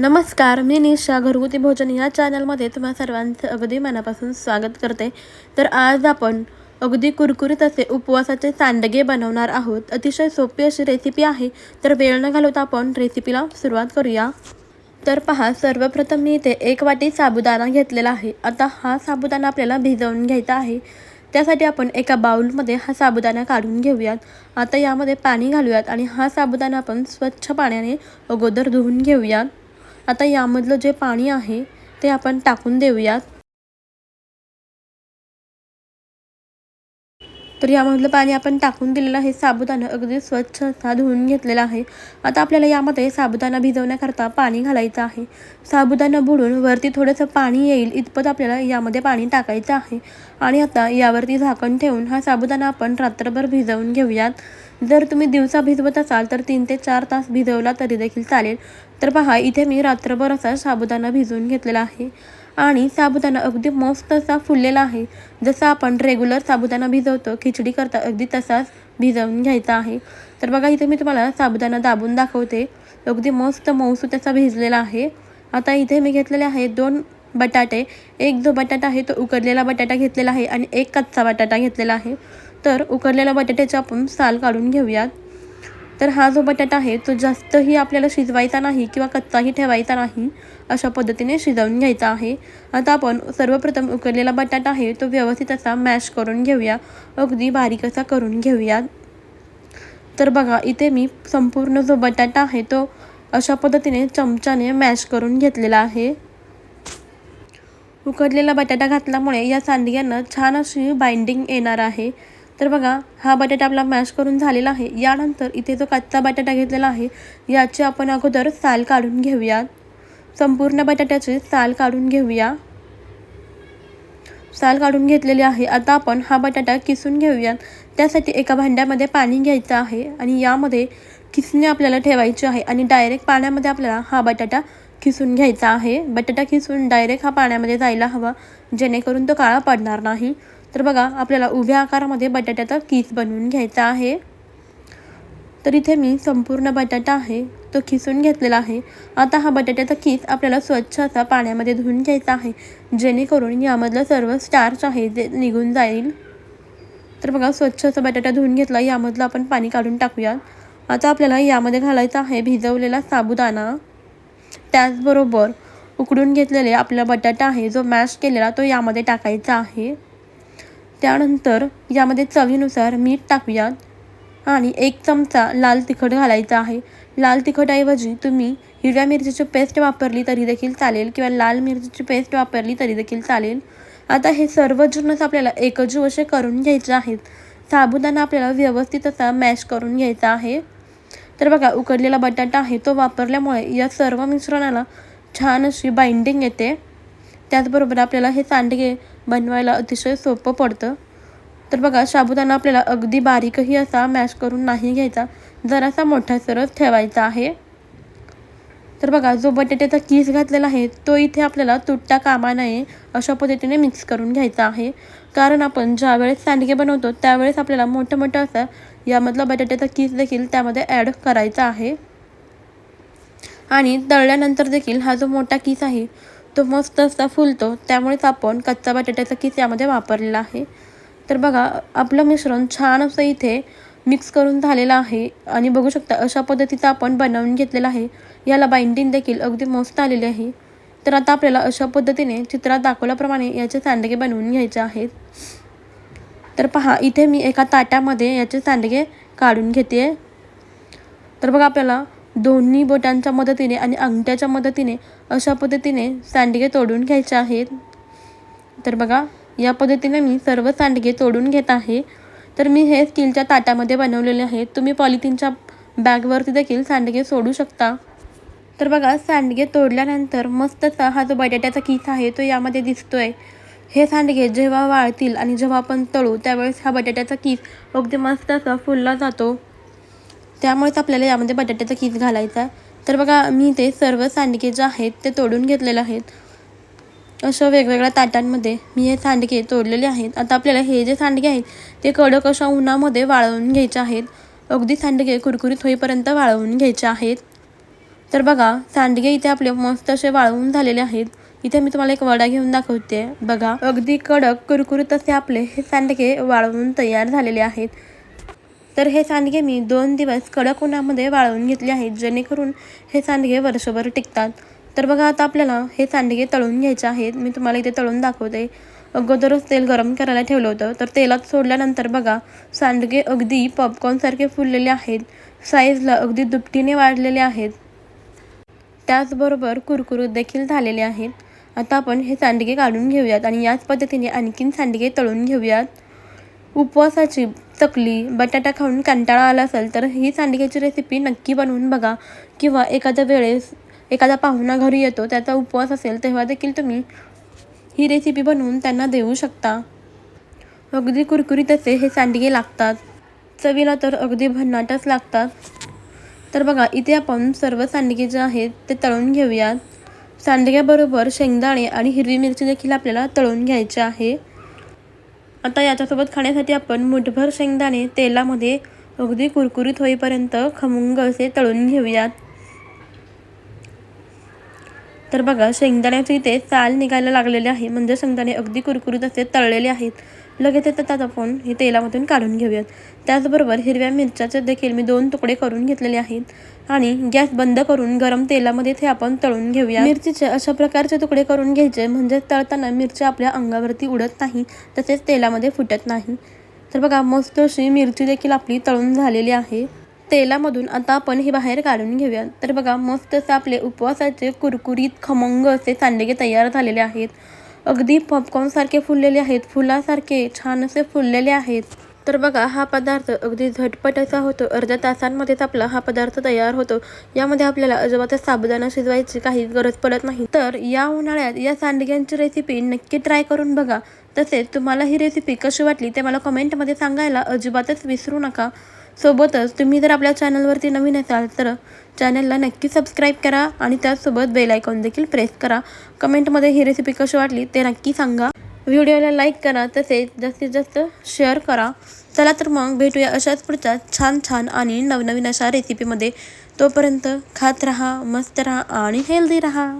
नमस्कार मी निशा घरगुती भोजन या चॅनलमध्ये तुम्हा सर्वांचं अगदी मनापासून स्वागत करते. तर आज आपण अगदी कुरकुरीत असे उपवासाचे सांडगे बनवणार आहोत. अतिशय सोपी अशी रेसिपी आहे. तर वेळ न घालवता आपण रेसिपीला सुरुवात करूया. तर पहा सर्वप्रथम मी इथे एक वाटी साबुदाणा घेतलेला आहे. आता हा साबुदाणा आपल्याला भिजवून घ्यायचा आहे. त्यासाठी आपण एका बाउलमध्ये हा साबुदाणा काढून घेऊयात. आता यामध्ये पाणी घालूयात आणि हा साबुदाणा आपण स्वच्छ पाण्याने अगोदर धुवून घेऊयात. आता यामधलं जे पाणी आहे ते आपण टाकून देऊयात. तर यामधलं पाणी आपण टाकून दिलेलं आहे साबुदाणा अगदी स्वच्छ असा धुवून घेतलेला आहे. आता आपल्याला यामध्ये साबुदाणा भिजवण्याकरता पाणी घालायचं आहे. साबुदाणा बुडून वरती थोडंसं पाणी येईल इतपत आपल्याला यामध्ये पाणी टाकायचं आहे. आणि आता यावरती झाकण ठेवून हा साबुदाणा आपण रात्रभर भिजवून घेऊयात. जर तुम्ही दिवसा भिजवत असाल तर तीन ते चार तास भिजवला तरी देखील चालेल. तर पहा इथे मी रात्रभर असा साबुदाणा भिजवून घेतलेला आहे. आणि साबुदाणा अगदी मस्त असा फुललेला आहे. जसं आपण रेग्युलर साबुदाणा भिजवतो खिचडी करता अगदी तसाच भिजवून घ्यायचा आहे. तर बघा इथे मी तुम्हाला साबुदाणा दाबून दाखवते. अगदी मस्त मऊस त्याचा भिजलेला आहे. आता इथे मी घेतलेले आहे दोन बटाटे. एक जो बटाटा आहे तो उकडलेला बटाटा घेतलेला आहे आणि एक कच्चा बटाटा घेतलेला आहे. तर उकडलेल्या बटाट्याचे आपण साल काढून घेऊयात. तर हा जो बटाटा आहे तो जास्तही आपल्याला शिजवायचा नाही किंवा कच्चाही ठेवायचा नाही अशा पद्धतीने शिजवून घ्यायचा आहे. आता आपण सर्वप्रथम उकडलेला बटाटा आहे तो व्यवस्थित असा मॅश करून घेऊया. अगदी बारीक असा करून घेऊया. तर बघा इथे मी संपूर्ण जो बटाटा आहे तो अशा पद्धतीने चमच्याने मॅश करून घेतलेला आहे. उकडलेला बटाटा घातल्यामुळे या सांडग्यांना छान अशी बाइंडिंग येणार आहे. तर बघा हा बटाटा आपला मॅश करून झालेला आहे. यानंतर इथे जो कच्चा बटाटा घेतलेला आहे याची आपण अगोदर साल काढून घेऊयात संपूर्ण बटाट्याची साल काढून घेऊया. साल काढून घेतलेली आहे. आता आपण हा बटाटा किसून घेऊयात. त्यासाठी एका भांड्यामध्ये पाणी घ्यायचं आहे आणि यामध्ये किसणे आपल्याला ठेवायची आहे आणि डायरेक्ट पाण्यामध्ये आपल्याला हा बटाटा किसून घ्यायचा आहे. बटाटा किसून डायरेक्ट हा पाण्यामध्ये जायला हवा जेणेकरून तो काळा पडणार नाही. तर बघा आपल्याला उभ्या आकारामध्ये बटाट्याचा किस बनवून घ्यायचा आहे. तर इथे मी संपूर्ण बटाटा आहे तो खिसून घेतलेला आहे. आता हा बटाट्याचा किस आपल्याला स्वच्छ असा पाण्यामध्ये धुवून घ्यायचा आहे जेणेकरून यामधलं सर्व स्टार्च आहे जे निघून जाईल. तर बघा स्वच्छ असा बटाटा धुवून घेतला यामधलं आपण पाणी काढून टाकूया आता आपल्याला यामध्ये घालायचा आहे भिजवलेला साबुदाणा. त्याचबरोबर उकडून घेतलेले आपला बटाटा आहे जो मॅश केलेला तो यामध्ये टाकायचा आहे. त्यानंतर यामध्ये चवीनुसार मीठ टाकूयात आणि एक चमचा लाल तिखट घालायचा आहे. लाल तिखटऐवजी तुम्ही हिरव्या मिरचीची पेस्ट वापरली तरी देखील चालेल किंवा लाल मिरचीची पेस्ट वापरली तरी देखील चालेल. आता हे सर्व जिन्नस आपल्याला एकजीव असे करून घ्यायचे आहेत. साबुदाणा आपल्याला व्यवस्थित असा मॅश करून घ्यायचा आहे. तर बघा उकडलेला बटाटा आहे तो वापरल्यामुळे या सर्व मिश्रणाला छान अशी बाइंडिंग येते. त्याचबरोबर आपल्याला हे सांडगे बनवायला अतिशय सोपं पडतं. तर बघा साबुदाणा आपल्याला अगदी बारीकही असा मॅश करून नाही घ्यायचा. जरासा मोठा सरस ठेवायचा आहे. तर बघा जो बटाट्याचा कीस घातलेला आहे तो इथे आपल्याला तुटता कामा नये अशा पद्धतीने मिक्स करून घ्यायचा आहे. कारण आपण ज्यावेळेस सांडगे बनवतो त्यावेळेस आपल्याला मोठं मोठं असं यामधला बटाट्याचा कीस देखील त्यामध्ये ॲड करायचा आहे. आणि तळल्यानंतर देखील हा जो मोठा कीस आहे तो मस्त असा फुलतो. त्यामुळेच आपण कच्चा बटाट्याचा किस यामध्ये वापरलेला आहे. तर बघा आपलं मिश्रण छान असं इथे मिक्स करून झालेलं आहे. आणि बघू शकता अशा पद्धतीचं आपण बनवून घेतलेलं आहे. याला बाइंडिंग देखील अगदी मस्त आलेली आहे. तर आता आपल्याला अशा पद्धतीने चित्रात दाखवल्याप्रमाणे याचे सांडगे बनवून घ्यायचे आहेत. तर पहा इथे मी एका ताट्यामध्ये याचे सांडगे काढून घेते तर बघा आपल्याला दोन्ही बोटांच्या मदतीने आणि अंगठ्याच्या मदतीने अशा पद्धतीने सांडगे तोडून घ्यायचे आहेत. तर बघा या पद्धतीने मी सर्व सांडगे तोडून घेत आहे. तर मी हे स्टीलच्या ताटामध्ये बनवलेले आहेत. तुम्ही पॉलिथिनच्या बॅगवरती देखील सांडगे सोडू शकता. तर बघा सांडगे तोडल्यानंतर मस्तचा हा जो बटाट्याचा किस आहे तो यामध्ये दिसतोय. हे सांडगे जेव्हा वाळतील आणि जेव्हा आपण तळू त्यावेळेस हा बटाट्याचा किस अगदी मस्त असा फुलला जातो. त्यामुळेच आपल्याला यामध्ये बटाट्याचा किस घालायचा तर बघा मी ते सर्व सांडगे जे आहेत ते तोडून घेतलेले आहेत. अशा वेगवेगळ्या ताटांमध्ये मी हे सांडगे तोडलेले आहेत. आता आपल्याला हे जे सांडगे आहेत ते कडक अशा उन्हामध्ये वाळवून घ्यायचे आहेत. अगदी सांडगे कुरकुरीत होईपर्यंत वाळवून घ्यायचे आहेत. तर बघा सांडगे इथे आपले मस्त असे वाळवून झालेले आहेत. इथे मी तुम्हाला एक वडा घेऊन दाखवते. बघा अगदी कडक कुरकुरीत असे आपले हे सांडगे वाळवून तयार झालेले आहेत. तर हे सांडगे मी दोन दिवस कडक उन्हामध्ये वाळवून घेतले आहेत जेणेकरून हे सांडगे वर्षभर टिकतात. तर बघा आता आपल्याला हे सांडगे तळून घ्यायचे आहेत. मी तुम्हाला इथे तळून दाखवते. अगोदरच तेल गरम करायला ठेवलं होतं. तर तेलात सोडल्यानंतर बघा सांडगे अगदी पॉपकॉर्नसारखे फुललेले आहेत. साईजला अगदी दुपटीने वाढलेले आहेत. त्याचबरोबर कुरकुरीत देखील झालेले आहेत. आता आपण हे सांडगे काढून घेऊयात आणि याच पद्धतीने आणखीन सांडगे तळून घेऊयात. उपवासाची चकली बटाटा खाऊन कंटाळा आला असेल तर ही सांडग्याची रेसिपी नक्की बनवून बघा. किंवा एखाद्या वेळेस एखादा पाहुणा घरी येतो त्याचा उपवास असेल तेव्हा देखील तुम्ही ही रेसिपी बनवून त्यांना देऊ शकता. अगदी कुरकुरीत असे हे सांडगे लागतात. चवीला तर अगदी भन्नाटच लागतात. तर बघा इथे आपण सर्व सांडगे जे आहेत ते तळून घेऊयात. सांडग्याबरोबर शेंगदाणे आणि हिरवी मिरची देखील आपल्याला तळून घ्यायचे आहे. आता याच्यासोबत खाण्यासाठी आपण मुठभर शेंगदाणे तेलामध्ये अगदी कुरकुरीत होईपर्यंत खमंग असे तळून घेऊयात. तर बघा शेंगदाण्याचे इथे साल निघायला लागलेले आहे. म्हणजे शेंगदाणे अगदी कुरकुरीत असे तळलेले आहेत. लगेच त्यात आपण हे तेलामधून काढून घेऊयात. त्याचबरोबर हिरव्या मिरच्याचे देखील मी दोन तुकडे करून घेतलेले आहेत. आणि गॅस बंद करून गरम तेलामध्ये ते आपण तळून घेऊया मिरचीचे अशा प्रकारचे तुकडे करून घ्यायचे म्हणजे तळताना मिरची आपल्या अंगावरती उडत नाही तसेच तेलामध्ये फुटत नाही. तर बघा मस्त अशी मिरची देखील आपली तळून झालेली आहे. तेलामधून आता आपण हे बाहेर काढून घेऊया तर बघा मस्त असे आपले उपवासाचे कुरकुरीत खमंग असे सांडगे तयार झालेले आहेत. अगदी पॉपकॉर्नसारखे फुललेले आहेत. फुलासारखे छान असे फुललेले आहेत. तर बघा हा पदार्थ अगदी झटपट असा होतो. अर्ध्या तासांमध्येच आपला हा पदार्थ तयार होतो. यामध्ये आपल्याला अजिबातच साबुदाणा शिजवायची काही गरज पडत नाही. तर या उन्हाळ्यात या सांडग्यांची रेसिपी नक्की ट्राय करून बघा. तसेच तुम्हाला ही रेसिपी कशी वाटली ते मला कमेंटमध्ये सांगायला अजिबातच विसरू नका. सोबतच तुम्ही जर आपल्या चॅनलवरती नवीन असाल तर चॅनलला नक्की सबस्क्राईब करा आणि त्याचसोबत बेल आयकॉन देखील प्रेस करा. कमेंटमध्ये ही रेसिपी कशी वाटली ते नक्की सांगा. व्हिडिओला लाईक करा तसेच जास्तीत जास्त शेअर करा. चला तर मग भेटूया अशाच पुढच्या छान छान आणि नवनवीन अशा रेसिपीमध्ये तोपर्यंत खात राहा मस्त राहा आणि हेल्दी राहा.